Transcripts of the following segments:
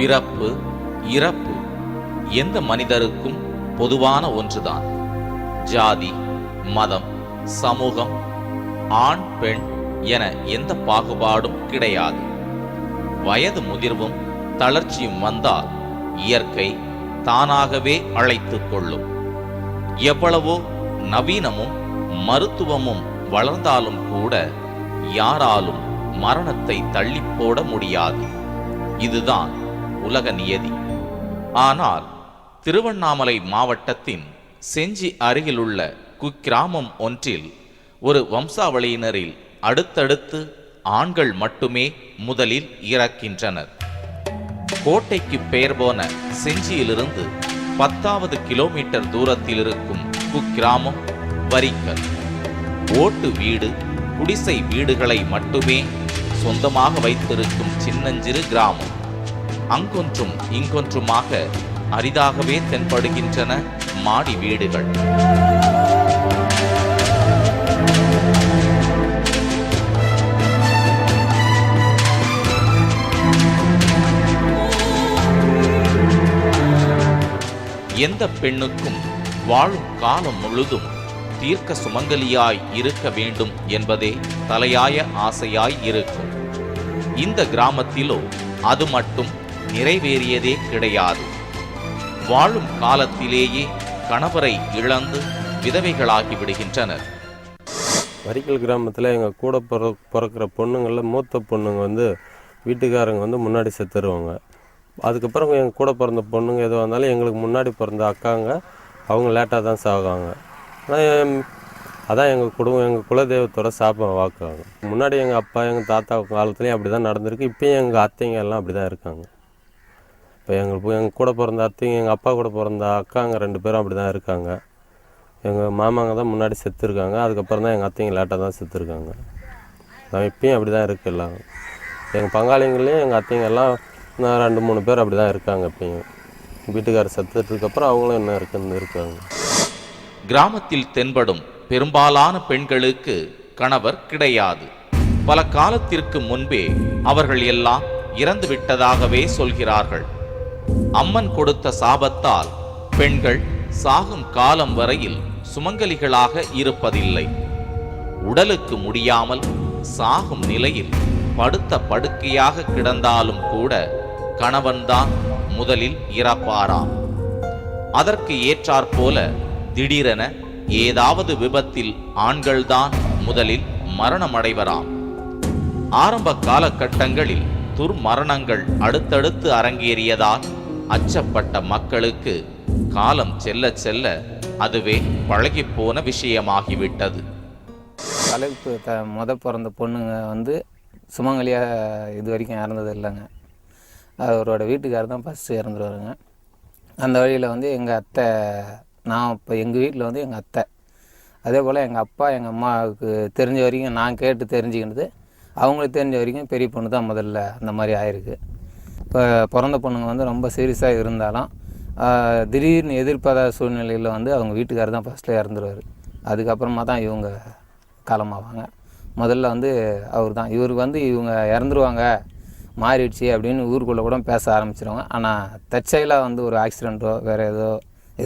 பிறப்பு இறப்பு எந்த மனிதருக்கும் பொதுவான ஒன்றுதான். ஜாதி மதம் சமூகம் ஆண் பெண் என எந்த பாகுபாடும் கிடையாது. வயது முதிர்வும் தளர்ச்சியும் வந்தால் இயற்கை தானாகவே அழைத்துக் கொள்ளும். எவ்வளவோ நவீனமும் மருத்துவமும் வளர்ந்தாலும் கூட யாராலும் மரணத்தை தள்ளி போட முடியாது. இதுதான் உலக நியதி. ஆனால் திருவண்ணாமலை மாவட்டத்தின் செஞ்சி அருகிலுள்ள குக்கிராமம் ஒன்றில் ஒரு வம்சாவளியினரில் அடுத்தடுத்து ஆண்கள் மட்டுமே முதலில் இறக்கின்றனர். கோட்டைக்கு பெயர் போன செஞ்சியிலிருந்து பத்தாவது கிலோமீட்டர் தூரத்தில் இருக்கும் குக்கிராமம் வரிக்கல். ஓட்டு வீடு குடிசை வீடுகளை மட்டுமே சொந்தமாக வைத்திருக்கும் சின்னஞ்சிறு கிராமம். அங்கொன்றும் இங்கொன்றுமாக அரிதாகவே தென்படுகின்றன மாடி வீடுகள். எந்த பெண்ணுக்கும் வாழும் காலம் முழுதும் தீர்க்க சுமங்கலியாய் இருக்க வேண்டும் என்பதே தலையாய ஆசையாய் இருக்கும். இந்த கிராமத்திலோ அது மட்டும் நிறைவேறியதே கிடையாது. வாழும் காலத்திலேயே கணவரை இழந்து விதவைகளாகி விடுகின்றனர். வரிக்கல் கிராமத்தில் எங்கள் கூட பிற பிறக்கிற பொண்ணுங்களில் மூத்த பொண்ணுங்க வந்து வீட்டுக்காரங்க வந்து முன்னாடி செத்துருவாங்க. அதுக்கப்புறம் எங்கள் கூட பிறந்த பொண்ணுங்க எதுவாக இருந்தாலும் எங்களுக்கு முன்னாடி பிறந்த அக்காங்க அவங்க லேட்டாக தான் சாகுவாங்க ஆனால் அதான் எங்கள் குடும்பம் எங்கள் குலதெய்வத்தோட சாப்பம் வாக்குவாங்க முன்னாடி எங்கள் அப்பா எங்கள் தாத்தா காலத்துலேயும் அப்படி தான் நடந்திருக்கு. இப்போயும் எங்கள் அத்தைங்க எல்லாம் அப்படி தான் இருக்காங்க. இப்போ எங்களுக்கு எங்கள் கூட பிறந்த அத்தைங்க எங்கள் அப்பா கூட பிறந்த அக்காங்க ரெண்டு பேரும் அப்படி தான் இருக்காங்க. எங்கள் மாமாங்க தான் முன்னாடி செத்துருக்காங்க. அதுக்கப்புறம் தான் எங்கள் அத்தைங்க லேட்டாக தான் செத்துருக்காங்க. நான் இப்பயும் அப்படி தான் இருக்கு எல்லாம். எங்கள் பங்காளிங்களையும் எங்கள் அத்தைங்க எல்லாம் நான் ரெண்டு மூணு பேர் அப்படி தான் இருக்காங்க இப்பயும். வீட்டுக்காரர் செத்துட்டதுக்கப்புறம் அவங்களும் என்ன இருக்குன்னு இருக்காங்க. கிராமத்தில் தென்படும் பெரும்பாலான பெண்களுக்கு கணவர் கிடையாது. பல காலத்திற்கு முன்பே அவர்கள் எல்லாம் இறந்து விட்டதாகவே சொல்கிறார்கள். அம்மன் கொடுத்த சாபத்தால் பெண்கள் சாகும் காலம் வரையில் சுமங்கலிகளாக இருப்பதில்லை. உடலுக்கு முடியாமல் சாகும் நிலையில் படுத்த படுக்கையாக கிடந்தாலும் கூட கணவன்தான் முதலில் இறப்பாராம். அதற்கு ஏற்றாற்போல திடீரென ஏதாவது விபத்தில் ஆண்கள்தான் முதலில் மரணமடைவராம். ஆரம்ப காலகட்டங்களில் துர்மரணங்கள் அடுத்தடுத்து அரங்கேறியதால் அச்சப்பட்ட மக்களுக்கு காலம் செல்ல செல்ல அதுவே பழகிப்போன விஷயமாகிவிட்டது. தலைப்பு த முத பிறந்த பொண்ணுங்க வந்து சுமங்கலியாக இது வரைக்கும் இறந்தது இல்லைங்க. அவரோட வீட்டுக்காரர் தான் ஃபஸ்ட்டு இறந்துருவாருங்க. அந்த வழியில் வந்து எங்கள் அத்தை நான் இப்போ எங்கள் வீட்டில் வந்து எங்கள் அத்தை. அதே போல் எங்கள் அப்பா எங்கள் அம்மாவுக்கு தெரிஞ்ச வரைக்கும் நான் கேட்டு தெரிஞ்சுக்கினது அவங்களுக்கு தெரிஞ்ச வரைக்கும் பெரிய பொண்ணு தான் முதல்ல அந்த மாதிரி ஆயிருக்கு. இப்போ பிறந்த பொண்ணுங்க வந்து ரொம்ப சீரியஸாக இருந்தாலும் திடீர்னு எதிர்பாராத சூழ்நிலையில் வந்து அவங்க வீட்டுக்காரர் தான் ஃபஸ்ட்டில் இறந்துருவார். அதுக்கப்புறமா தான் இவங்க காலமாவாங்க. முதல்ல வந்து அவர் தான். இவருக்கு வந்து இவங்க இறந்துருவாங்க மாறிடுச்சு அப்படின்னு ஊருக்குள்ளே கூட பேச ஆரம்பிச்சிருவாங்க. ஆனால் தற்செயலாக வந்து ஒரு ஆக்சிடெண்ட்டோ வேறு ஏதோ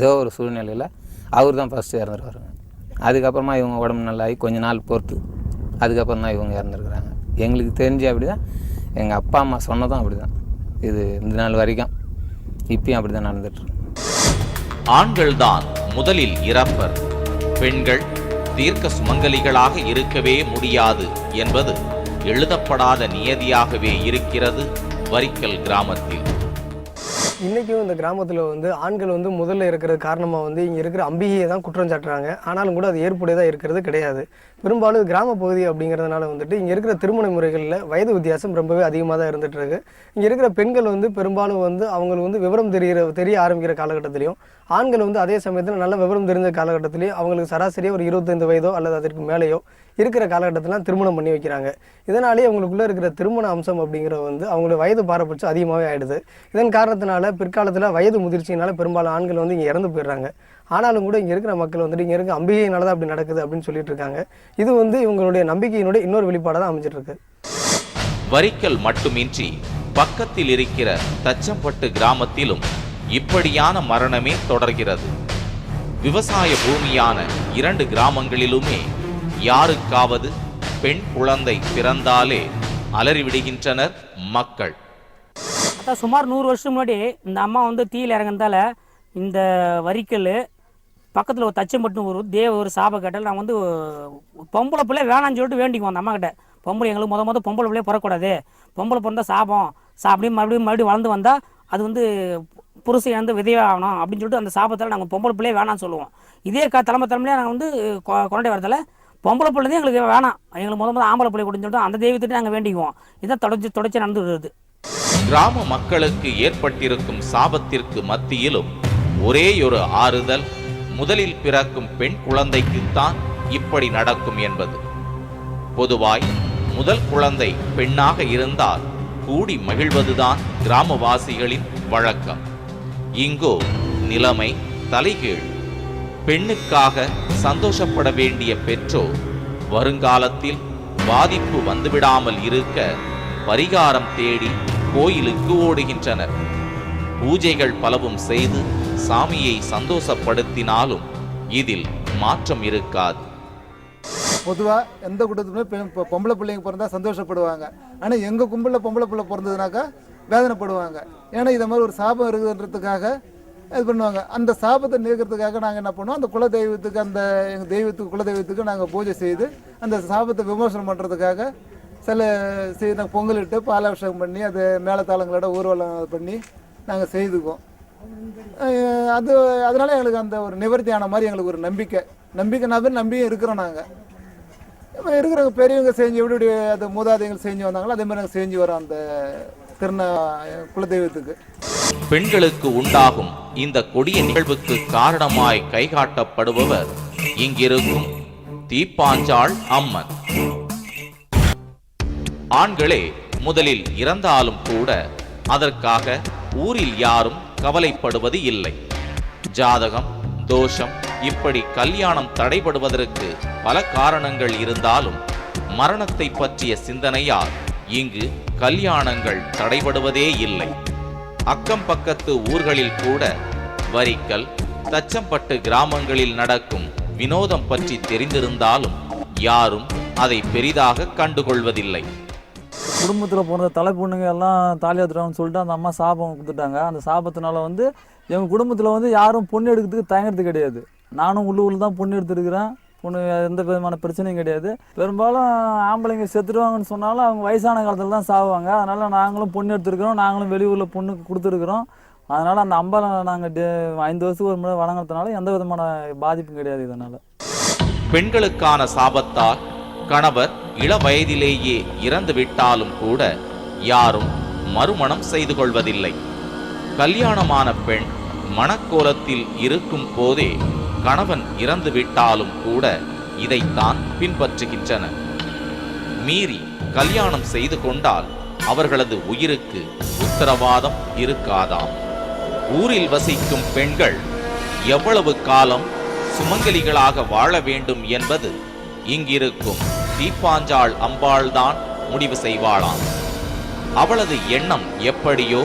ஏதோ ஒரு சூழ்நிலையில் அவர் தான் ஃபஸ்ட்டு இறந்துருவாருங்க அதுக்கப்புறமா இவங்க உடம்பு நல்லாகி கொஞ்ச நாள் பொறுத்து அதுக்கப்புறம் தான் இவங்க இறந்துருக்குறாங்க. எங்களுக்கு தெரிஞ்சு அப்படி தான் எங்கள் அப்பா அம்மா சொன்னதும் அப்படி தான் இது இந்த நாள் வரைக்கும். இப்பயும் அப்படி தான் நடந்துட்டுருக்கு ஆண்கள்தான் முதலில் இறப்பர். பெண்கள் தீர்க்க சுமங்கலிகளாக இருக்கவே முடியாது என்பது எழுதப்படாத நியதியாகவே இருக்கிறது வரிக்கல் கிராமத்தில். இன்றைக்கும் இந்த கிராமத்தில் வந்து ஆண்கள் வந்து முதல்ல இருக்கிறது காரணமாக வந்து இங்கே இருக்கிற அம்பிகையை தான் குற்றம் சாட்டுறாங்க. ஆனாலும் கூட அது ஏற்புடையதாக இருக்கிறது கிடையாது. பெரும்பாலும் கிராம பகுதி அப்படிங்கிறதுனால வந்துட்டு இங்கே இருக்கிற திருமண முறைகளில் வயது வித்தியாசம் ரொம்பவே அதிகமாக தான் இருந்துகிட்டு இருக்கு. இங்கே இருக்கிற பெண்கள் வந்து பெரும்பாலும் வந்து அவங்களுக்கு வந்து விவரம் தெரிகிற தெரிய ஆரம்பிக்கிற காலகட்டத்திலையும் ஆண்கள் வந்து அதே சமயத்தில் நல்ல விவரம் தெரிஞ்ச காலகட்டத்திலையும் அவங்களுக்கு சராசரியாக ஒரு இருபத்தைந்து வயதோ அல்லது அதற்கு மேலேயோ இருக்கிற காலகட்டத்திலாம் திருமணம் பண்ணி வைக்கிறாங்க. இதனாலேயே அவங்களுக்குள்ளே இருக்கிற திருமண அம்சம் அப்படிங்கிறது வந்து அவங்களோட வயது பாரபட்சம் அதிகமாகவே ஆகிடுது இதன் காரணத்தினால பிற்காலத்தில் வயது முதிர்ச்சியினால பெரும்பாலும் ஆண்கள் வந்து இங்கே இறந்து போயிடுறாங்க. ஆனாலும் கூட இங்கே இருக்கிற மக்கள் வந்துட்டு இங்கே இருக்க அம்பிகையினால தான் அப்படி நடக்குது அப்படின்னு சொல்லிட்டு இருக்காங்க. இது வந்து இவங்களுடைய நம்பிக்கையினுடைய இன்னொரு வெளிப்பாடாக தான் அமைஞ்சிட்டு இருக்கு வரிக்கல் மட்டுமின்றி பக்கத்தில் இருக்கிற தச்சம்பட்டு கிராமத்திலும் இப்படியான மரணமே தொடர்கிறது. விவசாய பூமியான இரண்டு கிராமங்களிலுமே யாருக்காவது பெண் குழந்தை பிறந்தாலே அலறிவிடுகின்றனர் மக்கள். சுமார் நூறு வருஷம் முன்னாடி இந்த அம்மா வந்து தீயில் இறங்குனதால இந்த வரிக்கல் பக்கத்தில் ஒரு தச்சம்பட்டு ஒரு தேவ ஒரு சாப கேட்டால் நான் வந்து பொம்பளை பிள்ளை வேணாம்னு சொல்லிட்டு வேண்டிக்குவோம் அந்த அம்மாக்கிட்ட பொம்பளை எங்களுக்கு முத முத பொம்பளை பிள்ளையே பிறக்கூடாது பொம்பளை பிறந்தால் சாபம். சா அப்படியே மறுபடியும் மறுபடியும் வளர்ந்து வந்தால் அது வந்து புருஷன் இழந்து விதையாகணும் அப்படின்னு சொல்லிட்டு அந்த சாபத்தில் நாங்கள் பொம்பளை பிள்ளையே வேணாம்னு சொல்லுவோம். இதே க தலைமை தலைமையிலே நாங்கள் வந்து கொ- கொண்டாடி வரதில் பொம்பளை பிள்ளை தான் எங்களுக்கு வேணாம். எங்களுக்கு முத முத ஆம்பளை பிள்ளை கொடுன்னு சொல்லிட்டு அந்த தெய்வத்திட்டு நாங்கள் வேண்டிக்குவோம். இதான் தொடர்ச்சி தொடர்ச்சி நடந்து வருது கிராம மக்களுக்கு ஏற்பட்டிருக்கும் சாபத்திற்கு மத்தியிலும் ஒரே ஒரு ஆறுதல் முதலில் பிறக்கும் பெண் குழந்தைக்குத்தான் இப்படி நடக்கும் என்பது. பொதுவாய் முதல் குழந்தை பெண்ணாக இருந்தால் கூடி மகிழ்வதுதான் கிராமவாசிகளின் வழக்கம். இங்கோ நிலைமை தலைகீழ். பெண்ணுக்காக சந்தோஷப்பட வேண்டிய பெற்றோர் வருங்காலத்தில் பாதிப்பு வந்துவிடாமல் இருக்க பரிகாரம் தேடி கோயிலுக்கு ஓடுகின்றனர். பூஜைகள் பலவும் செய்து சாமியை சந்தோஷப்படுத்தினாலும் இதில் மாற்றம் இருக்காது. பொதுவாக எந்த குடும்பத்துலையும் பொம்பளை பிள்ளைங்க பிறந்தா சந்தோஷப்படுவாங்க. ஆனால் எங்கள் கும்பலில் பொம்பளை பிள்ளை பிறந்ததுனாக்கா வேதனைப்படுவாங்க. ஏன்னா இதை மாதிரி ஒரு சாபம் இருக்குதுன்றதுக்காக இது பண்ணுவாங்க. அந்த சாபத்தை நீக்கிறதுக்காக நாங்கள் என்ன பண்ணுவோம்? அந்த குல தெய்வத்துக்கு அந்த எங்கள் தெய்வத்துக்கு குல தெய்வத்துக்கு நாங்கள் பூஜை செய்து அந்த சாபத்தை விமோசனம் பண்ணுறதுக்காக சில செய்து நாங்கள் பொங்கலிட்டு பாலாபிஷேகம் பண்ணி அது மேலத்தாளங்களோட ஊர்வலம் பண்ணி நாங்கள் செய்துக்குவோம். அது அதனால எங்களுக்கு அந்த ஒரு நிவர்த்தியான மாதிரி எங்களுக்கு ஒரு நம்பிக்கை. நம்பிக்கை நபர் நம்பியும் இருக்கிறோம் நாங்கள் இப்போ இருக்கிறவங்க பெரியவங்க செஞ்சு எப்படி எப்படி அது மூதாதைகள் செஞ்சு வந்தாங்களோ அதே மாதிரி நாங்கள் செஞ்சு வரோம் அந்த திருநா குலதெய்வத்துக்கு. பெண்களுக்கு உண்டாகும் இந்த கொடிய நிகழ்வுக்கு காரணமாய் கைகாட்டப்படுபவர் இங்கிருக்கும் தீப்பாஞ்சாள் அம்மன். ஆண்களே முதலில் இறந்தாலும் கூட அதற்காக ஊரில் யாரும் கவலைப்படுவது இல்லை. ஜாதகம் தோஷம் இப்படி கல்யாணம் தடைபடுவதற்கு பல காரணங்கள் இருந்தாலும் மரணத்தை பற்றிய சிந்தனையால் இங்கு கல்யாணங்கள் தடைபடுவதே இல்லை. அக்கம் பக்கத்து ஊர்களில் கூட வரிக்கல் தச்சம்பட்டு கிராமங்களில் நடக்கும் வினோதம் பற்றி தெரிந்திருந்தாலும் யாரும் அதை பெரிதாக கண்டுகொள்வதில்லை. குடும்பத்தில் பிறந்த தலை பொண்ணுங்க எல்லாம் தாலி ஏற்றுறாங்கன்னு சொல்லிட்டு அந்த அம்மா சாபம் கொடுத்துட்டாங்க. அந்த சாபத்தினால வந்து எங்கள் குடும்பத்தில் வந்து யாரும் பொண்ணு எடுக்கிறதுக்கு தயங்குறது கிடையாது. நானும் உள்ளூரில் தான் பொண்ணு எடுத்துருக்கிறேன். பொண்ணு எந்த விதமான பிரச்சனையும் கிடையாது. பெரும்பாலும் ஆம்பளைங்க செத்துடுவாங்கன்னு சொன்னாலும் அவங்க வயசான காலத்தில் தான் சாவாங்க அதனால் நாங்களும் பொண்ணு எடுத்துருக்கிறோம். நாங்களும் வெளியூரில் பொண்ணுக்கு கொடுத்துருக்குறோம். அதனால் அந்த அம்பாவை நாங்கள் டே ஐந்து வருஷத்துக்கு ஒரு முறை வணங்குறதுனால எந்த விதமான பாதிப்பும் கிடையாது இதனால். பெண்களுக்கான சாபத்தால் கணவர் இள வயதிலேயே இறந்து விட்டாலும் கூட யாரும் மறுமணம் செய்து கொள்வதில்லை. கல்யாணமான பெண் மணக்கோலத்தில் இருக்கும் போதே கணவன் இறந்து விட்டாலும் கூட இதைத்தான் பின்பற்றுகின்றனர் மீறி கல்யாணம் செய்து கொண்டால் அவர்களது உயிருக்கு உத்தரவாதம் இருக்காதாம். ஊரில் வசிக்கும் பெண்கள் எவ்வளவு காலம் சுமங்கலிகளாக வாழ வேண்டும் என்பது இங்கிருக்கும். தீப்பாஞ்சாள் அம்பாள்தான் முடிவு செய்வாளாம். அவளது எண்ணம் எப்படியோ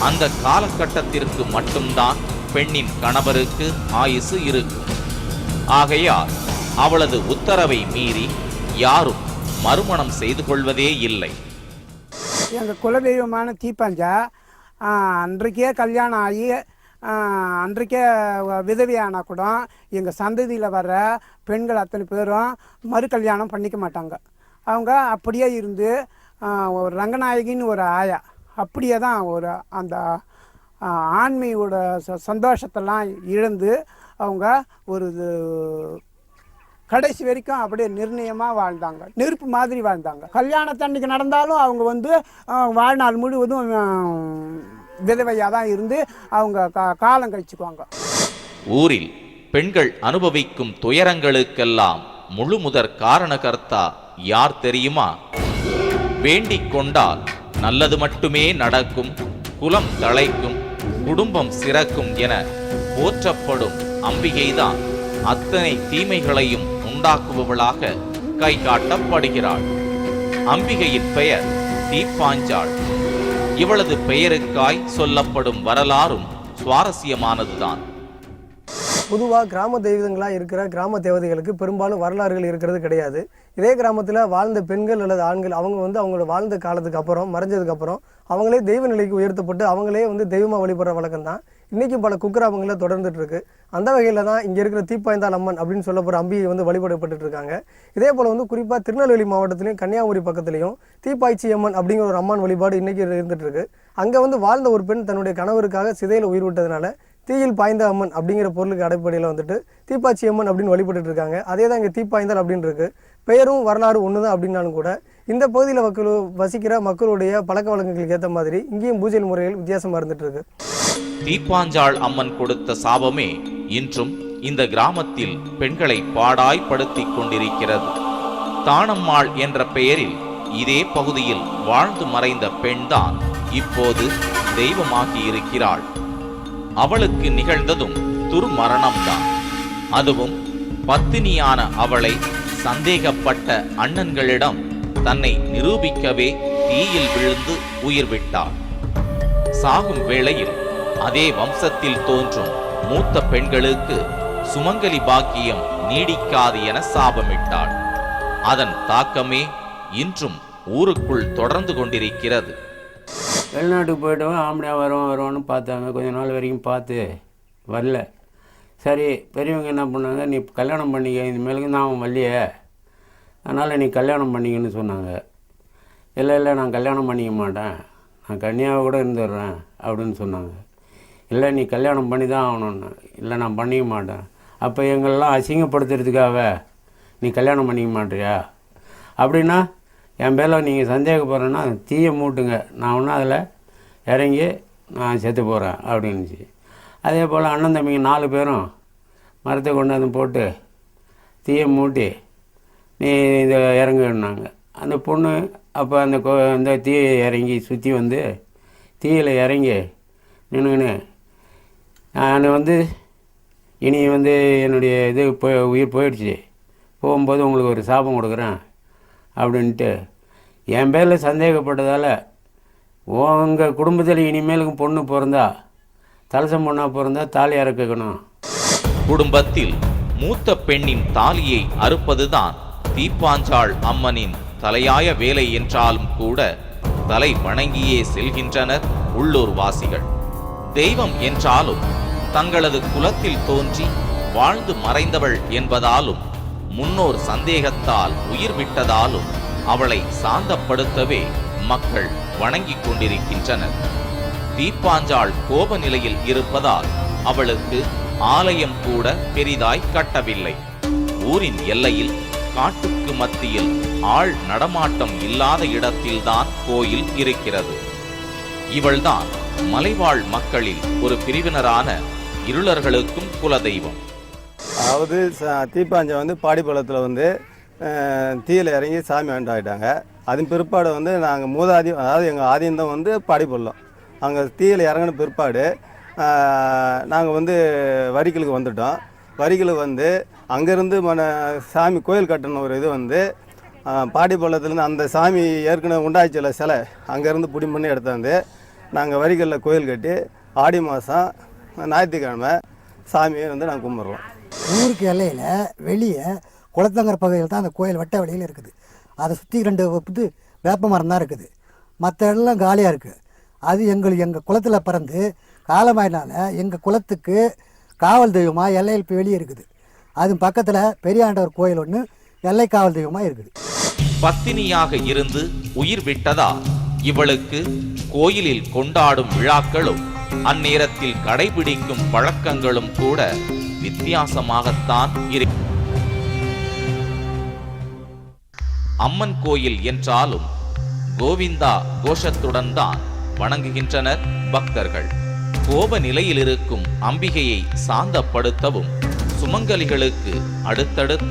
அந்த காலகட்டத்திற்கு மட்டும்தான் பெண்ணின் கணவருக்கு ஆயுசு இருக்கும் ஆகையால் அவளது உத்தரவை மீறி யாரும் மறுமணம் செய்து கொள்வதே இல்லை. எங்கள் குலதெய்வமான தீப்பாஞ்சா அன்றைக்கே கல்யாணம் ஆகி அன்றைக்கே வ- கூட எங்கள் சந்ததியில் வர்ற பெண்கள் அத்தனை பேரும் மறு கல்யாணம் பண்ணிக்க மாட்டாங்க. அவங்க அப்படியே இருந்து ஒரு ரங்கநாயகின்னு ஒரு ஆயா அப்படியே தான் ஒரு அந்த ஆண்மையோட ச சந்தோஷத்தெல்லாம் இழந்து அவங்க ஒரு இது கடைசி வரைக்கும் அப்படியே நிர்ணயமாக வாழ்ந்தாங்க. நெருப்பு மாதிரி வாழ்ந்தாங்க. கல்யாணத்தன்னைக்கு நடந்தாலும் அவங்க வந்து வாழ்நாள் முழுவதும் விதவையாக தான் இருந்து அவங்க கா காலம் கழிச்சுக்குவாங்க. ஊரில் பெண்கள் அனுபவிக்கும் துயரங்களுக்கெல்லாம் முழு முதற் காரணகர்த்தா யார் தெரியுமா? வேண்டிக் கொண்டால் நல்லது மட்டுமே நடக்கும் குலம் தழைக்கும் குடும்பம் சிறக்கும் என போற்றப்படும் அம்பிகைதான் அத்தனை தீமைகளையும் உண்டாக்குபவளாக கை காட்டப்படுகிறாள் அம்பிகையின் பெயர் தீப்பாஞ்சாள். இவளது பெயருக்காய் சொல்லப்படும் வரலாறும் சுவாரஸ்யமானதுதான். பொதுவாக கிராம தெய்வங்களாக இருக்கிற கிராம தேவதைகளுக்கு பெரும்பாலும் வரலாறுகள் இருக்கிறது கிடையாது. இதே கிராமத்தில் வாழ்ந்த பெண்கள் அல்லது ஆண்கள் அவங்க வந்து அவங்களோட வாழ்ந்த காலத்துக்கு அப்புறம் மறைஞ்சதுக்கு அப்புறம் அவங்களே தெய்வ நிலைக்கு உயர்த்தப்பட்டு அவங்களே வந்து தெய்வமாக வழிபடுற வழக்கம் தான் இன்றைக்கும் பல குக்கிராமங்களில் தொடர்ந்துட்டு இருக்கு அந்த வகையில் தான் இங்கே இருக்கிற தீப்பாய்ந்தால் அம்மன் அப்படின்னு சொல்லப்படுற அம்பியை வந்து வழிபடப்பட்டுட்டு இருக்காங்க. இதே போல் வந்து குறிப்பாக திருநெல்வேலி மாவட்டத்திலையும் கன்னியாகுமரி பக்கத்துலையும் தீப்பாய்ச்சி அம்மன் அப்படிங்கிற ஒரு அம்மன் வழிபாடு இன்றைக்கி இருந்துட்டு இருக்கு அங்கே வந்து வாழ்ந்த ஒரு பெண் தன்னுடைய கணவருக்காக சிதையில் உயிர் விட்டதுனால தீயில் பாய்ந்த அம்மன் அப்படிங்கிற பொருளுக்கு அடிப்படையில் வந்துட்டு தீப்பாச்சி அம்மன் அப்படின்னு வழிபட்டு இருக்காங்க. அதே தான் இங்கே தீப்பாய்ந்தால் அப்படின்னு இருக்கு. பெயரும் வரலாறு ஒன்று தான் அப்படின்னாலும் கூட இந்த பகுதியில் மக்கள் வசிக்கிற மக்களுடைய பழக்க வழக்கங்களுக்கு ஏற்ற மாதிரி இங்கேயும் பூஜை முறைகள் வித்தியாசமாக இருந்துகிட்டு இருக்குது தீப்பாஞ்சாள் அம்மன் கொடுத்த சாபமே இன்றும் இந்த கிராமத்தில் பெண்களை பாடாய்படுத்திக் கொண்டிருக்கிறது. தானம்மாள் என்ற பெயரில் இதே பகுதியில் வாழ்ந்து மறைந்த பெண்தான் இப்போது தெய்வமாகி இருக்கிறாள் அவளுக்கு நிகழ்ந்ததும் துர்மரணம்தான். அதுவும் பத்தினியான அவளை சந்தேகப்பட்ட அண்ணன்களிடம் தன்னை நிரூபிக்கவே தீயில் விழுந்து உயிர் விட்டாள் சாகும் வேளையில் அதே வம்சத்தில் தோன்றும் மூத்த பெண்களுக்கு சுமங்கலி பாக்கியம் நீடிக்காது என சாபமிட்டாள். அதன் தாக்கமே இன்றும் ஊருக்குள் தொடர்ந்து கொண்டிருக்கிறது. வெளிநாட்டுக்கு போய்ட்டு ஆம்படியாக வரும் வரும்னு பார்த்தாங்க. கொஞ்ச நாள் வரைக்கும் பார்த்து வரல. சரி பெரியவங்க என்ன பண்ணாங்க நீ கல்யாணம் பண்ணிக்க இனிமேலுக்கு நான் அவன் வரலையே அதனால் நீ கல்யாணம் பண்ணிக்கன்னு சொன்னாங்க. இல்லை இல்லை நான் கல்யாணம் பண்ணிக்க மாட்டேன். நான் கன்னியாக கூட இருந்துடுறேன் அப்படின்னு சொன்னாங்க. இல்லை நீ கல்யாணம் பண்ணி தான் ஆகணும்னு. இல்லை நான் பண்ணிக்க மாட்டேன். அப்போ எங்களெல்லாம் அசிங்கப்படுத்துறதுக்காக நீ கல்யாணம் பண்ணிக்க மாட்டியா? அப்படின்னா என் பேரில் நீங்கள் சந்தேகப்படுறேன்னா தீயை மூட்டுங்க. நான் ஒன்றும் அதில் இறங்கி நான் செத்து போகிறேன் அப்படின்னுச்சு. அதே போல் அண்ணன் தம்பிங்க நாலு பேரும் மரத்தை கொண்டாந்து போட்டு தீயை மூட்டி நீ இதை இறங்குனாங்க அந்த பொண்ணு அப்போ அந்த கோ அந்த தீயை இறங்கி சுற்றி வந்து தீயில் இறங்கி நின்றுன்னு நான் வந்து இனி வந்து என்னுடைய இது போய் உயிர் போயிடுச்சு. போகும்போது உங்களுக்கு ஒரு சாபம் கொடுக்குறேன் அப்படின்ட்டு. என் பேரில் சந்தேகப்பட்டதால் உங்கள் குடும்பத்தில் இனிமேலுக்கு பொண்ணு பிறந்தா தலசம் பொண்ணாக பிறந்தா தாலி அறுக்கணும் குடும்பத்தில் மூத்த பெண்ணின் தாலியை அறுப்பதுதான் தீப்பாஞ்சாள் அம்மனின் தலையாய வேலை என்றாலும் கூட தலை வணங்கியே செல்கின்றனர் உள்ளூர் வாசிகள் தெய்வம் என்றாலும் தங்களது குலத்தில் தோன்றி வாழ்ந்து மறைந்தவள் என்பதாலும் முன்னோர் சந்தேகத்தால் உயிர் விட்டதாலும் அவளை சாந்தப்படுத்தவே மக்கள் வணங்கிக் கொண்டிருக்கின்றனர். தீப்பாஞ்சாள் கோப நிலையில் இருப்பதால் அவளுக்கு ஆலயம் கூட பெரிதாய் கட்டவில்லை. ஊரின் எல்லையில் காட்டுக்கு மத்தியில் ஆள் நடமாட்டம் இல்லாத இடத்தில்தான் கோயில் இருக்கிறது. இவள்தான் மலைவாழ் மக்களில் ஒரு பிரிவினரான இருளர்களுக்கும் குலதெய்வம். அதாவது ச- வந்து பாடிப்பள்ளத்தில் வந்து தீயில் இறங்கி சாமி ஆண்டாயிட்டாங்க அதன் பிற்பாடு வந்து நாங்கள் மூதாதி அதாவது எங்கள் ஆதியந்தம் வந்து பாடிப்பள்ளம். அங்கே தீயில் இறங்கின பிற்பாடு நாங்கள் வந்து வரிகளுக்கு வந்துட்டோம். வரிகளுக்கு வந்து அங்கேருந்து மன சாமி கோயில் கட்டணும் ஒரு இது வந்து பாடிப்பள்ளத்துலேருந்து அந்த சாமி ஏற்கனவே உண்டாச்சியில் சிலை அங்கேருந்து பிடி பண்ணி எடுத்தாந்து நாங்கள் வரிகளில் கோயில் கட்டி ஆடி மாதம் ஞாயிற்றுக்கிழமை சாமியை வந்து நாங்கள் கும்பிட்றோம். ஊருக்கு எல்லையில் வெளியே குளத்தங்கர பகுதியில் தான் அந்த கோயில் வட்ட வெளியில் இருக்குது. அதை சுற்றி ரெண்டு இது வேப்ப மரம் தான் இருக்குது. மற்ற எல்லாம் காலியாக இருக்குது அது எங்கள் எங்கள் குளத்தில் பிறந்து காலமாயினால எங்கள் குளத்துக்கு காவல் தெய்வமாக எல்லையில் இப்போ வெளியே இருக்குது. அது பக்கத்தில் பெரியாண்டவர் கோயில் ஒன்று எல்லை காவல் தெய்வமாக இருக்குது. பத்தினியாக இருந்து உயிர் விட்டதால் இவளுக்கு கோயிலில் கொண்டாடும் விழாக்களும் அந்நேரத்தில் கடைபிடிக்கும் பழக்கங்களும் கூட வித்தியாசமாகத்தான் இரு அம்மன் கோயில் என்றாலும் கோவிந்தா கோஷத்துடன் தான் வணங்குகின்றனர் பக்தர்கள். கோப நிலையில் இருக்கும் அம்பிகையை சாந்தப்படுத்தவும் சுமங்கலிகளுக்கு அடுத்தடுத்து